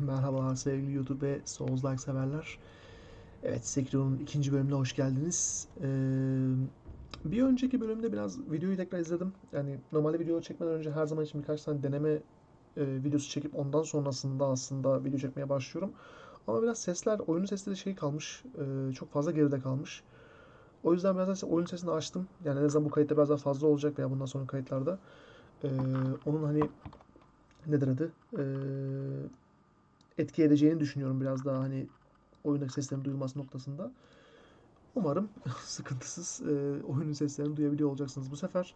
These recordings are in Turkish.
Merhabalar sevgili YouTube ve Souls-like severler. Evet, Sekiro'nun ikinci bölümüne hoş geldiniz. Ee, bir önceki bölümde biraz videoyu tekrar izledim. Yani normalde video çekmeden önce her zaman için birkaç tane deneme e, videosu çekip ondan sonrasında aslında video çekmeye başlıyorum. Ama biraz sesler, oyunun sesleri şey kalmış, e, çok fazla geride kalmış. O yüzden biraz oyun sesini açtım. Yani en azından bu kayıtta biraz daha fazla olacak veya bundan sonra kayıtlarda. Ee, onun hani nedir adı? Ee, etki edeceğini düşünüyorum biraz daha hani oyundaki seslerin duyulması noktasında. Umarım sıkıntısız e, oyunun seslerini duyabiliyor olacaksınız bu sefer.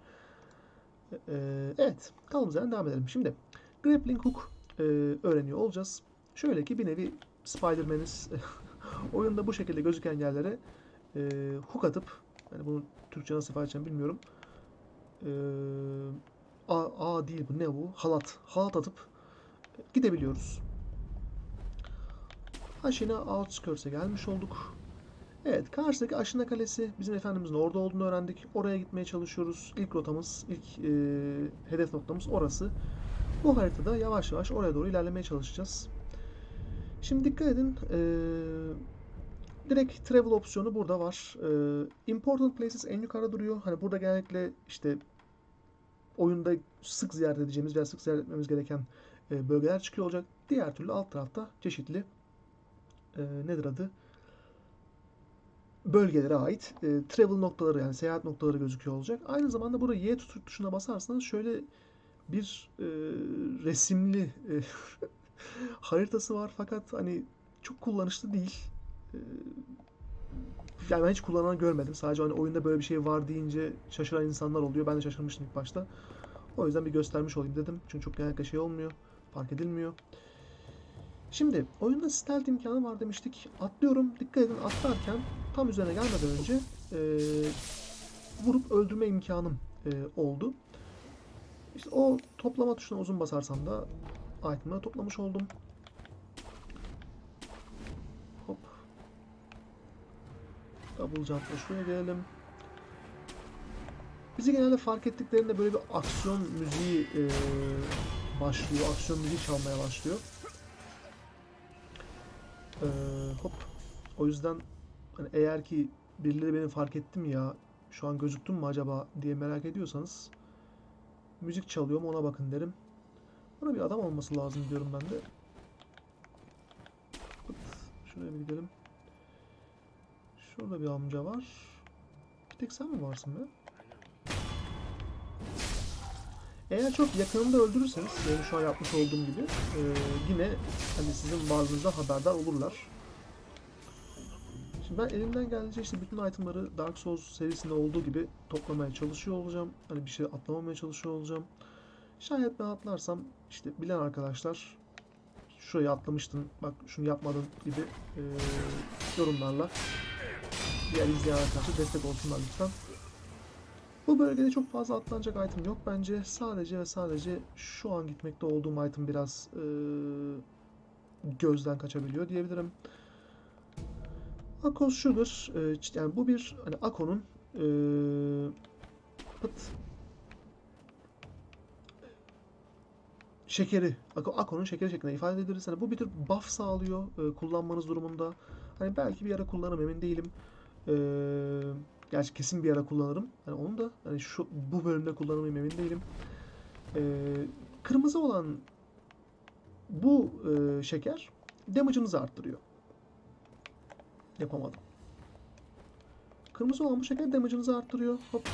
E, evet, kaldığımız yerden devam edelim. Şimdi grappling hook e, öğreniyor olacağız. Şöyle ki bir nevi Spider-Man'iz oyunda bu şekilde gözüken yerlere e, hook atıp yani bunu Türkçe nasıl ifade edeceğim bilmiyorum. E, A, A değil bu ne bu? Halat. Halat atıp gidebiliyoruz. Aşina Outskirts'e gelmiş olduk. Evet, karşıdaki Aşina Kalesi bizim efendimizin orada olduğunu öğrendik. Oraya gitmeye çalışıyoruz. İlk rotamız, ilk e, hedef noktamız orası. Bu haritada yavaş yavaş oraya doğru ilerlemeye çalışacağız. Şimdi dikkat edin. E, direkt travel opsiyonu burada var. E, important places en yukarıda duruyor. Hani burada genellikle işte oyunda sık ziyaret edeceğimiz veya sık ziyaret etmemiz gereken e, bölgeler çıkıyor olacak. Diğer türlü alt tarafta çeşitli e, nedir adı? Bölgelere ait e, travel noktaları yani seyahat noktaları gözüküyor olacak. Aynı zamanda burada Y tuş- tuşuna basarsanız şöyle bir e, resimli e, haritası var fakat hani çok kullanışlı değil. E, yani ben hiç kullanan görmedim. Sadece hani oyunda böyle bir şey var deyince şaşıran insanlar oluyor. Ben de şaşırmıştım ilk başta. O yüzden bir göstermiş olayım dedim. Çünkü çok genellikle şey olmuyor. Fark edilmiyor. Şimdi oyunda stealth imkanı var demiştik. Atlıyorum. Dikkat edin atlarken tam üzerine gelmeden önce eee, vurup öldürme imkanım eee, oldu. İşte o toplama tuşuna uzun basarsam da item'ı toplamış oldum. Hop. Double jump'la şuraya gelelim. Bizi genelde fark ettiklerinde böyle bir aksiyon müziği eee, başlıyor. Aksiyon müziği çalmaya başlıyor. Ee, hop. O yüzden hani eğer ki birileri beni fark etti mi ya şu an gözüktüm mü acaba diye merak ediyorsanız müzik çalıyor mu ona bakın derim. Burada bir adam olması lazım diyorum ben de. Hop, Şuraya bir gidelim. Şurada bir amca var. Bir tek sen mi varsın be? Eğer çok yakınında öldürürseniz, benim şu an yapmış olduğum gibi, e, yine hani sizin varlığınızdan haberdar olurlar. Şimdi ben elimden geldiğince işte bütün itemları Dark Souls serisinde olduğu gibi toplamaya çalışıyor olacağım. Hani bir şey atlamamaya çalışıyor olacağım. Şayet ben atlarsam işte bilen arkadaşlar şurayı atlamıştın, bak şunu yapmadın gibi e, yorumlarla diğer izleyen arkadaşlar destek olsunlar lütfen. Bu bölgede çok fazla atlanacak item yok bence. Sadece ve sadece şu an gitmekte olduğum item biraz eee, gözden kaçabiliyor diyebilirim. Akos eee, ç- yani bu bir hani Ako'nun eee pıt şekeri, Ako- Ako'nun şekeri şeklinde ifade edebiliriz. Hani bu bir tür buff sağlıyor eee, kullanmanız durumunda. Hani belki bir ara kullanırım emin değilim. Eee Gerçi kesin bir ara kullanırım. Yani onu da hani şu bu bölümde kullanır emin değilim. Ee, kırmızı olan bu e, şeker damage'ınızı arttırıyor. Yapamadım. Kırmızı olan bu şeker damage'ınızı arttırıyor. Hop.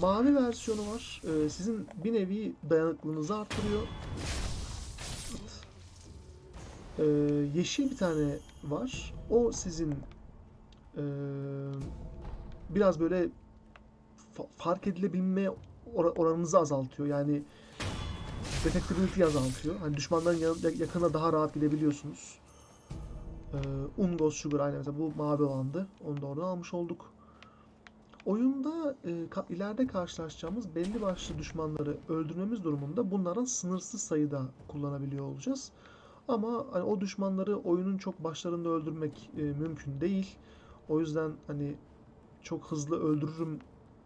Mavi versiyonu var. Ee, sizin bir nevi dayanıklılığınızı arttırıyor. Ee, yeşil bir tane var. O sizin ee, biraz böyle fa- fark edilebilme or- oranınızı azaltıyor. Yani detectability azaltıyor. Hani düşmanların yakına daha rahat gidebiliyorsunuz. Ee, Ungos Sugar aynı mesela bu mavi olandı. Onu da oradan almış olduk. Oyunda e, ka- ileride karşılaşacağımız belli başlı düşmanları öldürmemiz durumunda bunların sınırsız sayıda kullanabiliyor olacağız. Ama hani o düşmanları oyunun çok başlarında öldürmek e, mümkün değil. O yüzden hani çok hızlı öldürürüm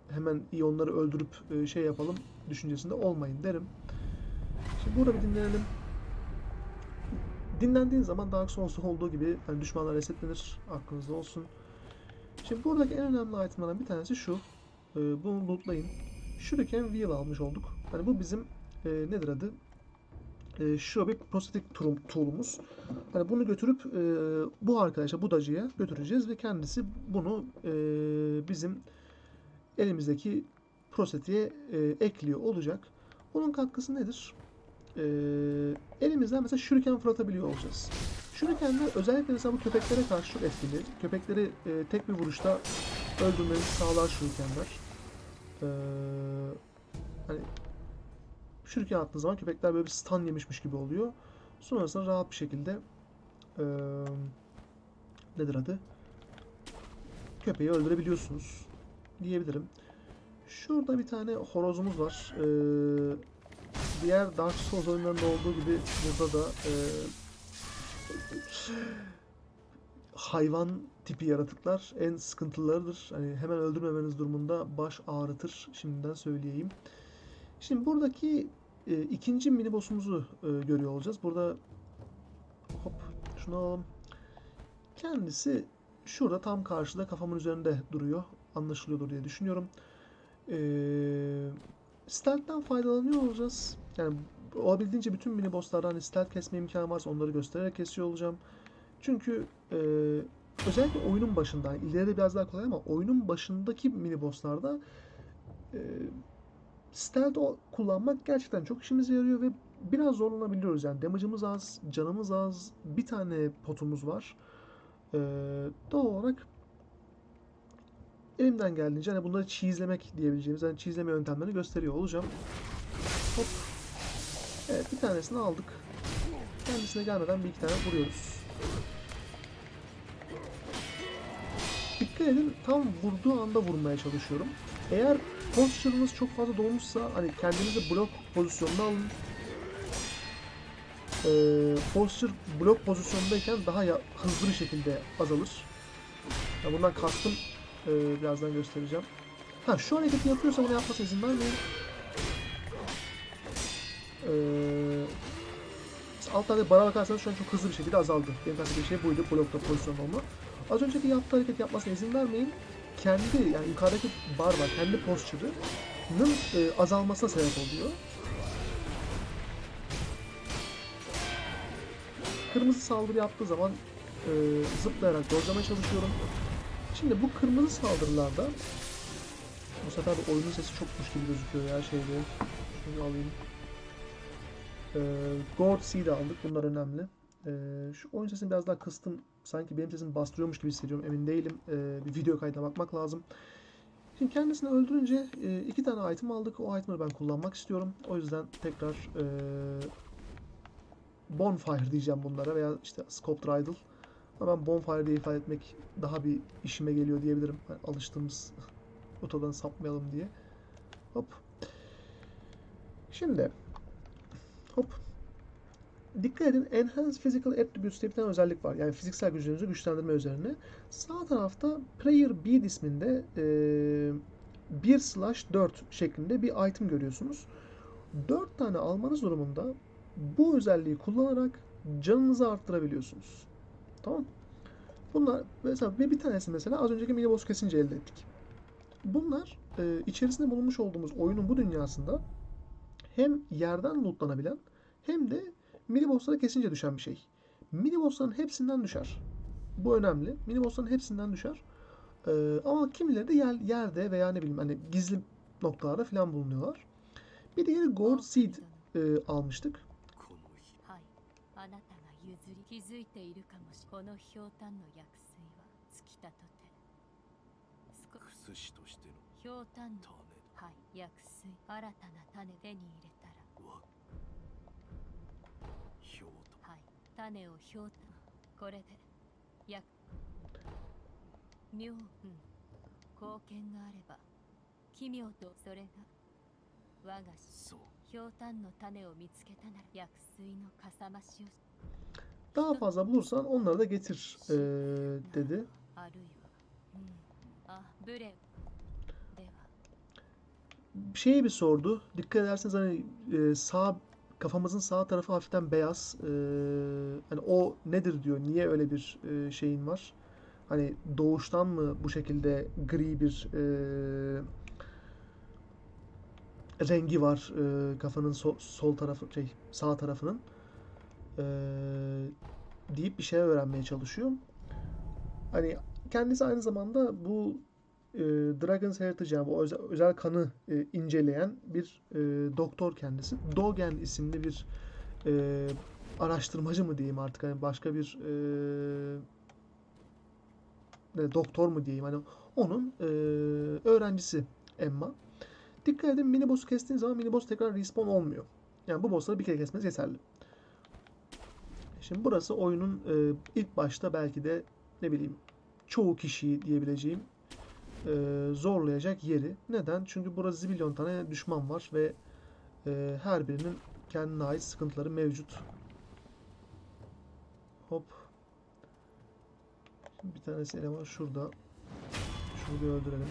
hemen iyi onları öldürüp e, şey yapalım düşüncesinde olmayın derim. Şimdi burada bir dinlenelim. dinlendiğin zaman Dark Souls'ta olduğu gibi hani düşmanlar resetlenir. Aklınızda olsun. Şimdi buradaki en önemli itemlerden bir tanesi şu. Ee, bunu lootlayın. Shuriken Wheel almış olduk. Hani bu bizim e, nedir adı? E, şu bir prostetik tool- tool'umuz. Hani bunu götürüp e, bu arkadaşa, budacıya götüreceğiz ve kendisi bunu e, bizim elimizdeki prostetiğe e, ekliyor olacak. Bunun katkısı nedir? E, elimizden mesela şuriken fırlatabiliyor olacağız. Şurikenler özellikle mesela bu köpeklere karşı çok etkili. Köpekleri e, tek bir vuruşta öldürmenizi sağlar şurikenler. E, hani şuriken attığınız zaman köpekler böyle bir stun yemişmiş gibi oluyor. Sonrasında rahat bir şekilde e, nedir adı? Köpeği öldürebiliyorsunuz diyebilirim. Şurada bir tane horozumuz var. Ee, diğer Dark Souls oyunlarında olduğu gibi burada da e, hayvan tipi yaratıklar en sıkıntılılarıdır. Hani hemen öldürmemeniz durumunda baş ağrıtır. Şimdiden söyleyeyim. Şimdi buradaki e, ikinci mini boss'umuzu e, görüyor olacağız. Burada hop şunu alalım. Kendisi şurada tam karşıda kafamın üzerinde duruyor. Anlaşılıyordur diye düşünüyorum. Ee, stealth'ten faydalanıyor olacağız. Yani olabildiğince bütün mini bosslardan hani stealth kesme imkanı varsa onları göstererek kesiyor olacağım. Çünkü e, özellikle oyunun başında, ileride biraz daha kolay ama oyunun başındaki mini bosslarda e, stealth kullanmak gerçekten çok işimize yarıyor ve biraz zorlanabiliyoruz. Yani damage'ımız az, canımız az, bir tane potumuz var. Ee, doğal olarak elimden geldiğince hani bunları cheese'lemek diyebileceğimiz hani cheese'leme yöntemlerini gösteriyor olacağım. Hop. Evet bir tanesini aldık. Kendisine gelmeden bir iki tane vuruyoruz. Dikkat edin tam vurduğu anda vurmaya çalışıyorum. Eğer posture'ınız çok fazla dolmuşsa hani kendinizi blok pozisyonuna alın. Ee, posture blok pozisyondayken daha ya- hızlı bir şekilde azalır. Ya bundan kastım e, birazdan göstereceğim. Ha şu hareketi yapıyorsa bunu yapmasına izin vermeyin. Ee, altlarda bara bakarsanız şu an çok hızlı bir şekilde azaldı. Benim kastettiğim şey buydu blokta pozisyon olma. Az önceki yaptığı hareket yapmasına izin vermeyin. Kendi yani yukarıdaki bar var. Kendi posture'ının e, azalmasına sebep oluyor. Kırmızı saldırı yaptığı zaman e, zıplayarak dojlamaya çalışıyorum. Şimdi bu kırmızı saldırılarda bu sefer de oyunun sesi çokmuş gibi gözüküyor ya şeyde. Şunu alayım. Ee, Gold Seed aldık. Bunlar önemli. Ee, şu oyun sesini biraz daha kıstım. Sanki benim sesim bastırıyormuş gibi hissediyorum. Emin değilim. Ee, bir video kaydına bakmak lazım. Şimdi kendisini öldürünce e, iki tane item aldık. O itemleri ben kullanmak istiyorum. O yüzden tekrar e, Bonfire diyeceğim bunlara veya işte Scope Idol. Ama ben Bonfire diye ifade etmek daha bir işime geliyor diyebilirim. Yani alıştığımız otodan sapmayalım diye. Hop. Şimdi. Dikkat edin Enhance Physical Attributes diye bir tane özellik var. Yani fiziksel gücünüzü güçlendirme üzerine. Sağ tarafta Player Bead isminde eee 1 slash 4 şeklinde bir item görüyorsunuz. 4 tane almanız durumunda bu özelliği kullanarak canınızı arttırabiliyorsunuz. Tamam. Bunlar mesela bir, bir tanesi mesela az önceki mini boss kesince elde ettik. Bunlar e, içerisinde bulunmuş olduğumuz oyunun bu dünyasında hem yerden lootlanabilen hem de mini bosslara kesince düşen bir şey. Mini bossların hepsinden düşer. Bu önemli. Mini bossların hepsinden düşer. E, ama kimileri de yer, yerde veya ne bileyim hani gizli noktalarda falan bulunuyorlar. Bir diğeri Gold Seed e, almıştık. 種をひょうたんこれで薬妙うん貢献があれば奇妙とそれが我が師そうひょうたんの種を見つけたなら薬水のかさ増しを Daha fazla bulursan onları da getir e, dedi. あるいはうんあブレでは Şeyi bir sordu. Dikkat ederseniz hani e, sağ kafamızın sağ tarafı hafiften beyaz. Ee, hani o nedir diyor. Niye öyle bir e, şeyin var? Hani doğuştan mı bu şekilde gri bir e, rengi var e, kafanın so- sol tarafı şey sağ tarafının e, deyip bir şey öğrenmeye çalışıyor. Hani kendisi aynı zamanda bu e, Dragon's Heritage yani bu özel, özel kanı e, inceleyen bir e, doktor kendisi. Dogen isimli bir e, araştırmacı mı diyeyim artık hani başka bir e, ne, doktor mu diyeyim hani onun e, öğrencisi Emma. Dikkat edin mini boss'u kestiğiniz zaman mini boss tekrar respawn olmuyor. Yani bu boss'ları bir kere kesmeniz yeterli. Şimdi burası oyunun e, ilk başta belki de ne bileyim çoğu kişiyi diyebileceğim e, zorlayacak yeri. Neden? Çünkü burada zibilyon tane düşman var ve e, her birinin kendine ait sıkıntıları mevcut. Hop. Şimdi bir tanesi eleman şurada. Şunu bir öldürelim.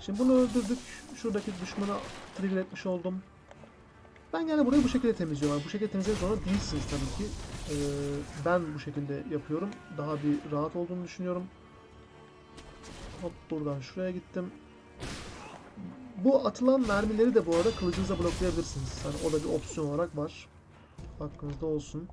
Şimdi bunu öldürdük. Şuradaki düşmana trigger etmiş oldum. Ben yani burayı bu şekilde temizliyorum. Bu şekilde temizlemek zorunda değilsiniz tabii ki. Ee, ben bu şekilde yapıyorum. Daha bir rahat olduğunu düşünüyorum. Hop buradan şuraya gittim. Bu atılan mermileri de bu arada kılıcınıza bloklayabilirsiniz. Hani o da bir opsiyon olarak var. Aklınızda olsun.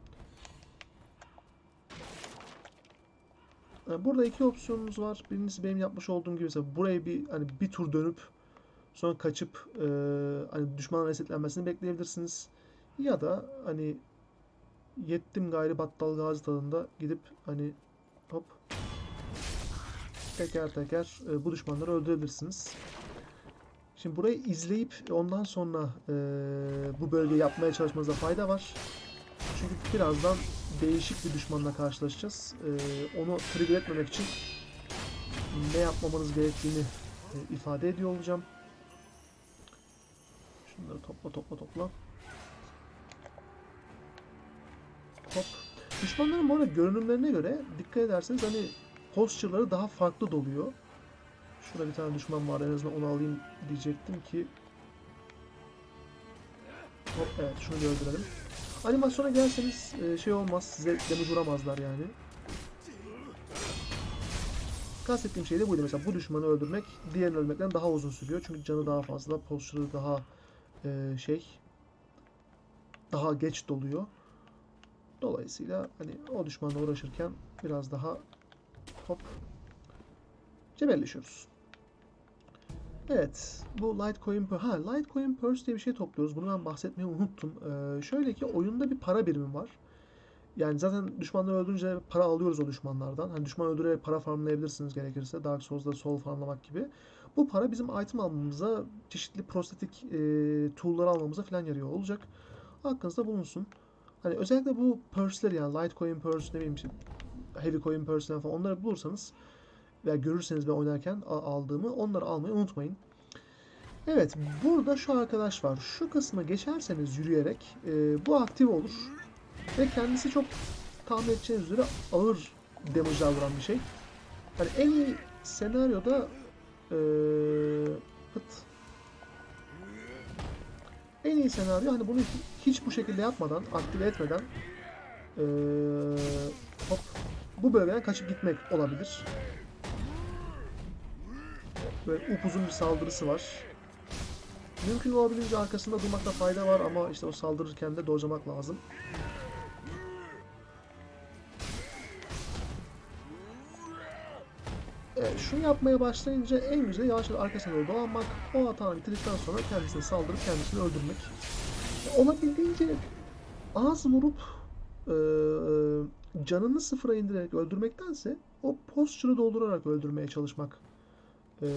Yani burada iki opsiyonumuz var. Birincisi benim yapmış olduğum gibi mesela burayı bir hani bir tur dönüp sonra kaçıp e, hani düşmanın resetlenmesini bekleyebilirsiniz. Ya da hani yettim gayri battal gazi tadında gidip hani hop teker teker e, bu düşmanları öldürebilirsiniz. Şimdi burayı izleyip ondan sonra e, bu bölgeyi yapmaya çalışmanıza fayda var. Çünkü birazdan değişik bir düşmanla karşılaşacağız. E, onu trigger etmemek için ne yapmamanız gerektiğini ifade ediyor olacağım. Şunları topla topla topla. Hop. Düşmanların bu arada görünümlerine göre dikkat ederseniz hani posture'ları daha farklı doluyor. Şurada bir tane düşman var en azından onu alayım diyecektim ki. Hop evet şunu bir öldürelim. Animasyona gelseniz e, şey olmaz size damage vuramazlar yani. Kastettiğim şey de buydu mesela bu düşmanı öldürmek diğerini öldürmekten daha uzun sürüyor. Çünkü canı daha fazla, posture'ı daha e, şey daha geç doluyor. Dolayısıyla hani o düşmanla uğraşırken biraz daha hop cebelleşiyoruz. Evet, bu Litecoin per ha Litecoin Purse diye bir şey topluyoruz. Bunu ben bahsetmeyi unuttum. Ee, şöyle ki oyunda bir para birimi var. Yani zaten düşmanları öldürünce para alıyoruz o düşmanlardan. Hani düşman öldürerek para farmlayabilirsiniz gerekirse. Dark Souls'da soul farmlamak gibi. Bu para bizim item almamıza, çeşitli prostetik e, tool'ları almamıza falan yarıyor olacak. Aklınızda bulunsun. Hani özellikle bu purse'leri yani Litecoin Purse ne bileyim Heavy Coin Purse falan onları bulursanız veya görürseniz ben oynarken aldığımı onları almayı unutmayın. Evet burada şu arkadaş var. Şu kısma geçerseniz yürüyerek e, bu aktif olur. Ve kendisi çok tahmin edeceğiniz üzere ağır damage'lar vuran bir şey. Hani en iyi senaryoda e. En iyi senaryo hani bunu hiç bu şekilde yapmadan, aktive etmeden e, hop bu bölgeden kaçıp gitmek olabilir. Böyle upuzun bir saldırısı var. Mümkün olabildiğince arkasında durmakta fayda var ama işte o saldırırken de dojlamak lazım. Evet, şunu yapmaya başlayınca en güzeli yavaş yavaş arkasına doğru dolanmak. O hatanı bitirdikten sonra kendisine saldırıp kendisini öldürmek. Olabildiğince az vurup eee, canını sıfıra indirerek öldürmektense o posture'ı doldurarak öldürmeye çalışmak eee,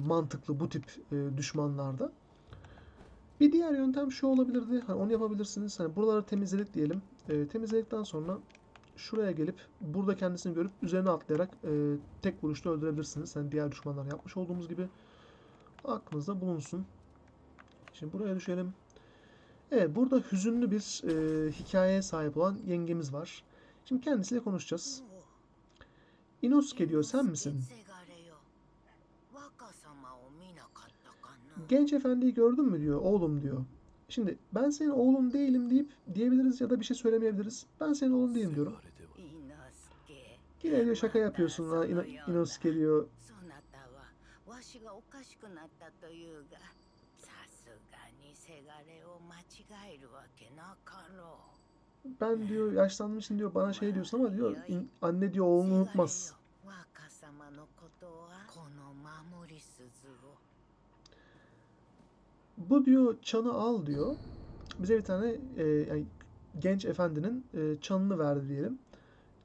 mantıklı bu tip eee, düşmanlarda. Bir diğer yöntem şu olabilirdi. Hani onu yapabilirsiniz. Hani buraları temizledik diyelim. Eee, temizledikten sonra şuraya gelip burada kendisini görüp üzerine atlayarak eee, tek vuruşta öldürebilirsiniz. Hani diğer düşmanlar yapmış olduğumuz gibi. Aklınızda bulunsun. Şimdi buraya düşelim. Evet, burada hüzünlü bir eee, hikayeye sahip olan yengemiz var. Şimdi kendisiyle konuşacağız. Inosuke diyor sen misin? Genç efendiyi gördün mü diyor oğlum diyor. Şimdi ben senin oğlum değilim deyip diyebiliriz ya da bir şey söylemeyebiliriz. Ben senin oğlum değilim diyorum. Yine diyor şaka yapıyorsun ha İno, Inosuke diyor ben diyor yaşlandığım için diyor bana şey diyorsun ama diyor anne diyor oğlunu unutmaz. Bu diyor çanı al diyor. Bize bir tane e, yani genç efendinin e, çanını verdi diyelim.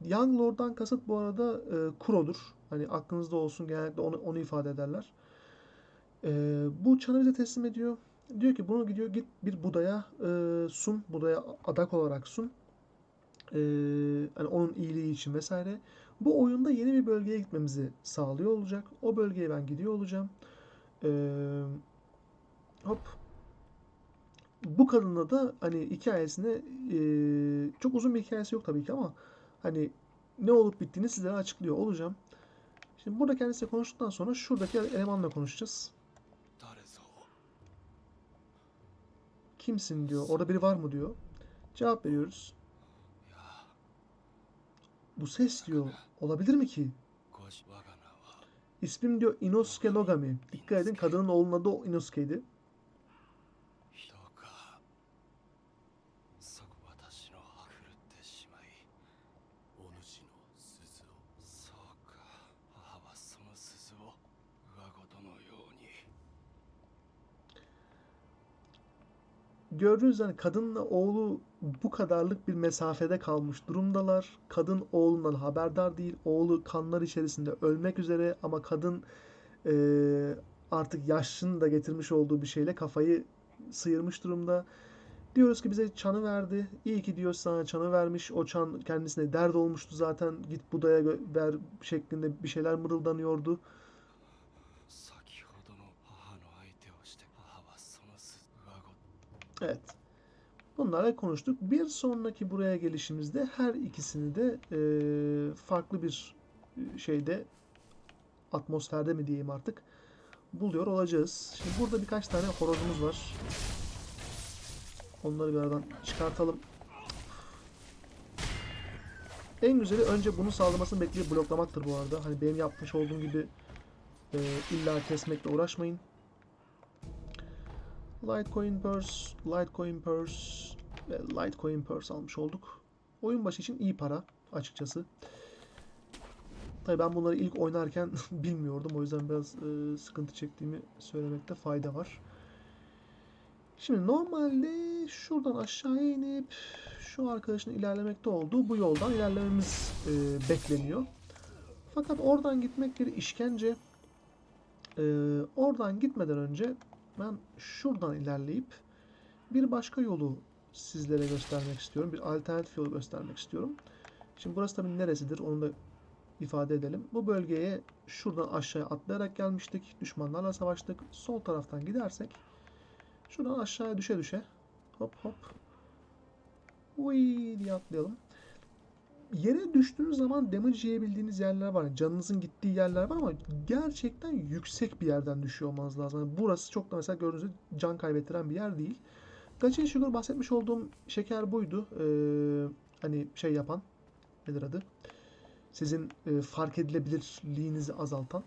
Young Lord'dan kasıt bu arada e, Kuro'dur. Hani aklınızda olsun genellikle onu, onu ifade ederler. E, bu çanı bize teslim ediyor. Diyor ki bunu gidiyor git bir Buda'ya e, sun. Buda'ya adak olarak sun. E, hani onun iyiliği için vesaire. Bu oyunda yeni bir bölgeye gitmemizi sağlıyor olacak. O bölgeye ben gidiyor olacağım. Eee Hop. Bu kadınla da hani hikayesine eee, çok uzun bir hikayesi yok tabii ki ama hani ne olup bittiğini sizlere açıklıyor olacağım. Şimdi burada kendisiyle konuştuktan sonra şuradaki elemanla konuşacağız. Kimsin diyor. Orada biri var mı diyor. Cevap veriyoruz. Bu ses diyor. Olabilir mi ki? İsmim diyor Inosuke Nogami. Dikkat edin kadının oğlunun adı Inosuke'ydi. Gördüğünüz yani kadınla oğlu bu kadarlık bir mesafede kalmış durumdalar. Kadın oğlundan haberdar değil. Oğlu kanlar içerisinde ölmek üzere ama kadın eee, artık yaşını da getirmiş olduğu bir şeyle kafayı sıyırmış durumda. Diyoruz ki bize çanı verdi. İyi ki diyor sana çanı vermiş. O çan kendisine dert olmuştu zaten. Git Buda'ya ver şeklinde bir şeyler mırıldanıyordu. Evet. Bunlarla konuştuk. Bir sonraki buraya gelişimizde her ikisini de eee, farklı bir e, şeyde atmosferde mi diyeyim artık buluyor olacağız. Şimdi burada birkaç tane horozumuz var. Onları bir aradan çıkartalım. En güzeli önce bunu sağlamasını bekleyip bloklamaktır bu arada. Hani benim yapmış olduğum gibi e, illa kesmekle uğraşmayın. Litecoin Purse, Litecoin Purse ve Litecoin Purse almış olduk. Oyun başı için iyi para açıkçası. Tabii ben bunları ilk oynarken bilmiyordum. O yüzden biraz e, sıkıntı çektiğimi söylemekte fayda var. Şimdi normalde şuradan aşağıya inip şu arkadaşın ilerlemekte olduğu bu yoldan ilerlememiz e, bekleniyor. Fakat oradan gitmek bir işkence. E, oradan gitmeden önce ben şuradan ilerleyip bir başka yolu sizlere göstermek istiyorum. Bir alternatif yolu göstermek istiyorum. Şimdi burası tabii neresidir onu da ifade edelim. Bu bölgeye şuradan aşağıya atlayarak gelmiştik. Düşmanlarla savaştık. Sol taraftan gidersek şuradan aşağıya düşe düşe hop hop Uy diye atlayalım. Yere düştüğünüz zaman damage yiyebildiğiniz yerler var. Canınızın gittiği yerler var ama gerçekten yüksek bir yerden düşüyor olmanız lazım. Yani burası çok da mesela gördüğünüz gibi can kaybettiren bir yer değil. Gachin Sugar bahsetmiş olduğum şeker buydu. Ee, hani şey yapan nedir adı? Sizin e, fark edilebilirliğinizi azaltan.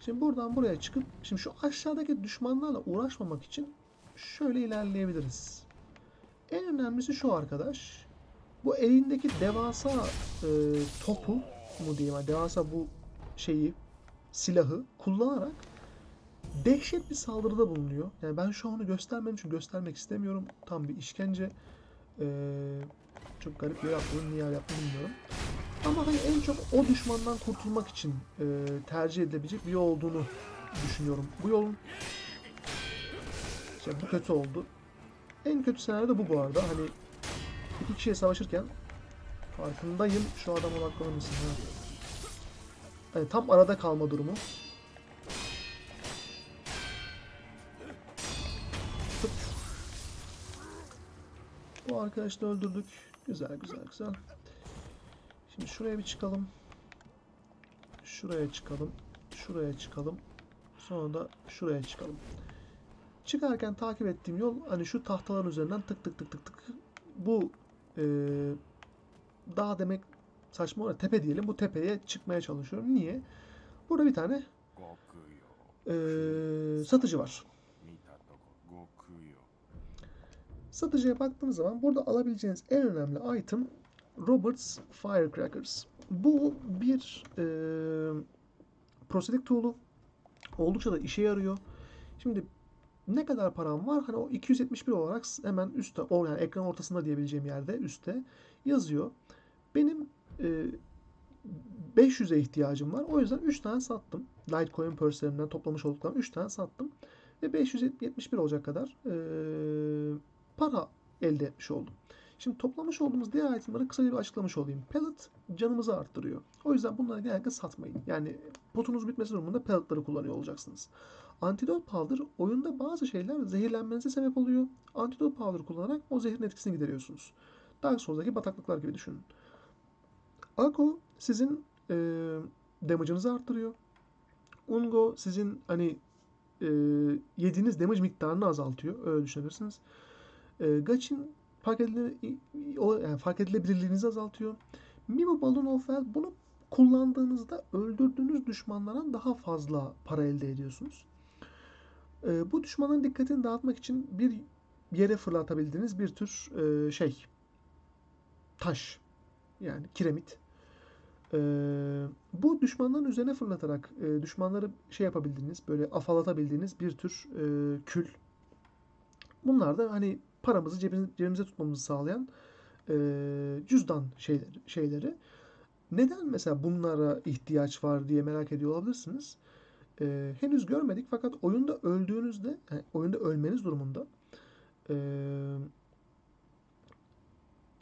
Şimdi buradan buraya çıkıp şimdi şu aşağıdaki düşmanlarla uğraşmamak için şöyle ilerleyebiliriz. En önemlisi şu arkadaş. Bu elindeki devasa e, topu mu diyeyim, yani devasa bu şeyi, silahı kullanarak dehşet bir saldırıda bulunuyor. Yani ben şu an onu göstermedim çünkü göstermek istemiyorum. Tam bir işkence. Ee, çok garip bir yaptım. Niye yaptım bilmiyorum. Ama hani en çok o düşmandan kurtulmak için e, tercih edilebilecek bir yol olduğunu düşünüyorum. Bu yolun işte bu kötü oldu. En kötü senaryo da bu bu arada. Hani iki kişiye savaşırken farkındayım. Şu adama odaklanır mısın? Ha? Hani tam arada kalma durumu. Tıp. Bu arkadaşı da öldürdük. Güzel güzel güzel. Şimdi şuraya bir çıkalım. Şuraya çıkalım. Şuraya çıkalım. Sonra da şuraya çıkalım. çıkarken takip ettiğim yol hani şu tahtaların üzerinden tık tık tık tık tık bu e, dağ demek saçma olur. Tepe diyelim. Bu tepeye çıkmaya çalışıyorum. Niye? Burada bir tane e, satıcı var. Satıcıya baktığınız zaman burada alabileceğiniz en önemli item Roberts Firecrackers. Bu bir ee, e, prosedik tuğlu. Oldukça da işe yarıyor. Şimdi ne kadar param var? Hani o 271 olarak hemen üstte, o yani ekran ortasında diyebileceğim yerde üstte yazıyor. Benim e, 500'e ihtiyacım var. O yüzden 3 tane sattım. Litecoin purse'lerimden toplamış olduklarım 3 tane sattım. Ve 571 olacak kadar e, para elde etmiş oldum. Şimdi toplamış olduğumuz diğer itemları kısaca bir açıklamış olayım. Pellet canımızı arttırıyor. O yüzden bunları genellikle satmayın. Yani potunuz bitmesi durumunda pelletları kullanıyor olacaksınız. Antidote powder oyunda bazı şeyler zehirlenmenize sebep oluyor. Antidote powder kullanarak o zehrin etkisini gideriyorsunuz. Dark Souls'daki bataklıklar gibi düşünün. Ako sizin e, damage'ınızı arttırıyor. Ungo sizin hani e, yediğiniz damage miktarını azaltıyor. Öyle düşünebilirsiniz. E, Gachin fark, edile, yani fark edilebilirliğinizi azaltıyor. Mimo Balloon of Wealth bunu kullandığınızda öldürdüğünüz düşmanlara daha fazla para elde ediyorsunuz. E, bu düşmanın dikkatini dağıtmak için bir yere fırlatabildiğiniz bir tür e, şey taş yani kiremit. E, bu düşmanların üzerine fırlatarak e, düşmanları şey yapabildiğiniz böyle afallatabildiğiniz bir tür e, kül. Bunlar da hani paramızı cebimiz, cebimize tutmamızı sağlayan e, cüzdan şeyleri, şeyleri. Neden mesela bunlara ihtiyaç var diye merak ediyor olabilirsiniz. E, henüz görmedik fakat oyunda öldüğünüzde, yani oyunda ölmeniz durumunda e,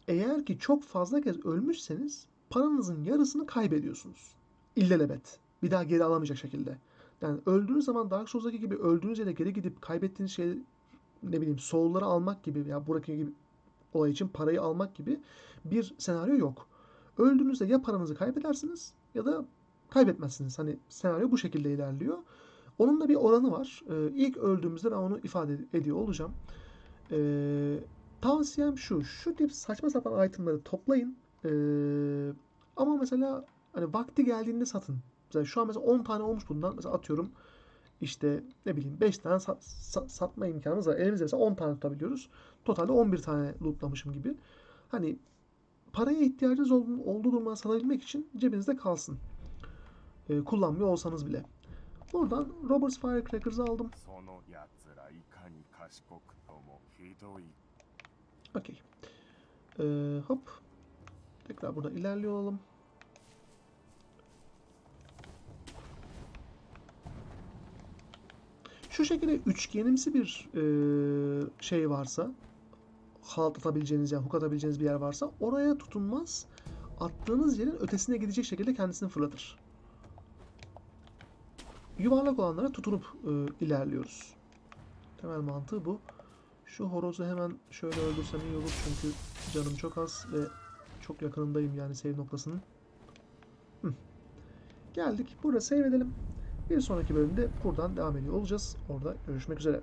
eğer ki çok fazla kez ölmüşseniz paranızın yarısını kaybediyorsunuz. İllelebet. Bir daha geri alamayacak şekilde. Yani öldüğünüz zaman Dark Souls'daki gibi öldüğünüz yere geri gidip kaybettiğiniz şey ne bileyim soul'ları almak gibi ya buradaki gibi olay için parayı almak gibi bir senaryo yok. Öldüğünüzde ya paranızı kaybedersiniz ya da kaybetmezsiniz. Hani senaryo bu şekilde ilerliyor. Onun da bir oranı var. Ee, ilk öldüğümüzde ben onu ifade ediyor olacağım. Ee, tavsiyem şu. Şu tip saçma sapan itemları toplayın. Ee, ama mesela hani vakti geldiğinde satın. Mesela şu an mesela 10 tane olmuş bundan. Mesela atıyorum işte ne bileyim 5 tane sat- sa- satma imkanımız var. Elimizde mesela 10 tane tutabiliyoruz. Totalde 11 tane lootlamışım gibi. Hani paraya ihtiyacınız ol- olduğu durumda satabilmek için cebinizde kalsın e, kullanmıyor olsanız bile. Buradan Roberts Firecrackers'ı aldım. Okey. Ee, hop. Tekrar burada ilerliyor olalım. Şu şekilde üçgenimsi bir e, şey varsa, halt atabileceğiniz yani hook atabileceğiniz bir yer varsa oraya tutunmaz. Attığınız yerin ötesine gidecek şekilde kendisini fırlatır. Yuvarlak olanlara tutunup e, ilerliyoruz. Temel mantığı bu. Şu horozu hemen şöyle öldürsem iyi olur çünkü canım çok az ve çok yakınındayım yani save noktasının. Hı. Geldik. Burada save edelim. Bir sonraki bölümde buradan devam ediyor olacağız. Orada görüşmek üzere.